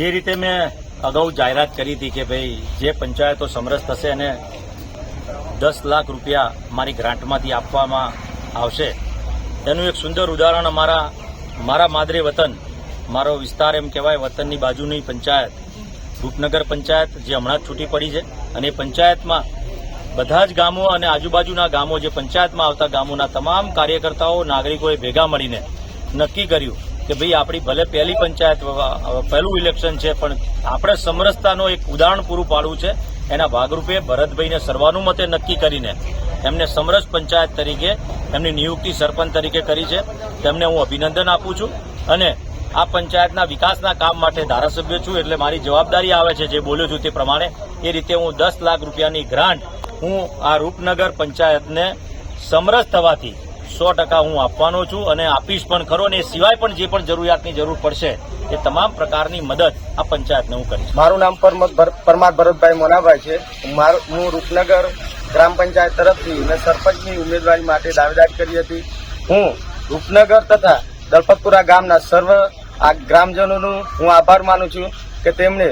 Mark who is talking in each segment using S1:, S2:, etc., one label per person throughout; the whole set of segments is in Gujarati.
S1: જે રીતે મેં અગાઉ જાહેરાત કરી હતી કે ભાઈ જે પંચાયતો સમરસ થશે અને દસ લાખ રૂપિયા મારી ગ્રાન્ટમાંથી આપવામાં આવશે, તેનું એક સુંદર ઉદાહરણ અમારા, મારા માદરે વતન, મારો વિસ્તાર એમ કહેવાય, વતનની બાજુની પંચાયત, રૂપનગર પંચાયત જે હમણાં જ છૂટી પડી છે અને એ પંચાયતમાં બધા જ ગામો અને આજુબાજુના ગામો જે પંચાયતમાં આવતા ગામોના તમામ કાર્યકર્તાઓ, નાગરિકોએ ભેગા મળીને નક્કી કર્યું કે ભાઈ આપણી ભલે પહેલી પંચાયત પહેલું ઇલેક્શન છે, પણ આપણે સમરસતાનો એક ઉદાહરણ પૂરું પાડવું છે. એના ભાગરૂપે ભરતભાઈને સર્વાનુમતે નક્કી કરીને એમને સમરસ પંચાયત તરીકે, એમની નિયુક્તિ સરપંચ તરીકે કરી છે. તેમને હું અભિનંદન આપું છું અને આ પંચાયતના વિકાસના કામ માટે ધારાસભ્ય છું એટલે મારી જવાબદારી આવે છે જે બોલ્યો છું તે પ્રમાણે. એ રીતે હું દસ લાખ રૂપિયાની ગ્રાન્ટ હું આ રૂપનગર પંચાયતને સમરસ થવાથી સો ટકા હું આપવાનો છું અને આપીશ પણ ખરો અને એ સિવાય પણ જે પણ જરૂરિયાતની જરૂર પડશે, એ તમામ પ્રકારની મદદ આ પંચાયતને હું કરીશ.
S2: મારું નામ પરમાર ભરતભાઈ મોનાભાઈ છે. હું રૂપનગર ગ્રામ પંચાયત તરફથી મેં સરપંચની ઉમેદવારી માટે દાવેદારી કરી હતી. હું રૂપનગર તથા દલપતપુરા ગામના સર્વ આ ગ્રામજનોનું હું આભાર માનું છું કે તેમણે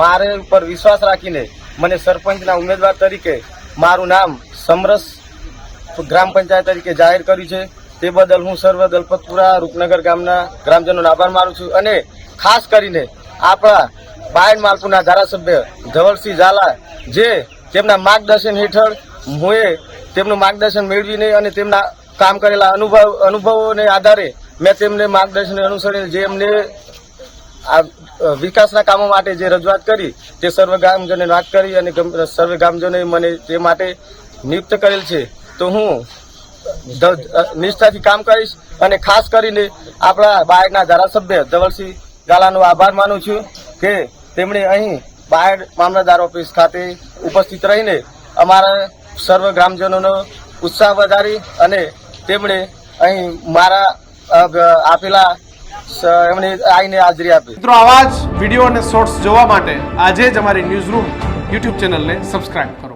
S2: મારે ઉપર વિશ્વાસ રાખીને મને સરપંચના ઉમેદવાર તરીકે મારું નામ સમરસ ગ્રામ પંચાયત તરીકે જાહેર કર્યું છે. તે બદલ હું સર્વ દલપતપુરા રૂપનગર ગામના ગ્રામજનોનો આભાર માનું છું અને ખાસ કરીને આપણા બાયડ માલપુરના ધારાસભ્ય ધવલસિંહ ઝાલા જે તેમના માર્ગદર્શન હેઠળ હું તેમનું માર્ગદર્શન મેળવીને અને તેમના કામ કરેલા અનુભવ, અનુભવોને આધારે મેં તેમને માર્ગદર્શન અનુસરીને જે એમને આ વિકાસના કામો માટે જે રજૂઆત કરી તે સર્વ ગામજનોને વાત કરી અને સર્વ ગામજનોએ મને તે માટે નિયુક્ત કરેલ છે. તો હું નિષ્ઠાથી કામ કરીશ અને ખાસ કરીને આપણા બાયડના ધારાસભ્ય ધવલસિંહ ગાલાનો આભાર માનું છું કે તેમણે અહીં બાયડ મામલતદાર ઓફિસ ખાતે ઉપસ્થિત રહીને અમારા સર્વ ગ્રામજનોનો ઉત્સાહ વધારી અને તેમણે અહીં મારા આપેલા એમણે આવીને હાજરી આપી.
S3: મિત્રો, આવા જ વીડિયો અને શોર્ટ્સ જોવા માટે આજે જ અમારી ન્યૂઝ રૂમ યુટ્યુબ ચેનલને સબસ્ક્રાઇબ કરો.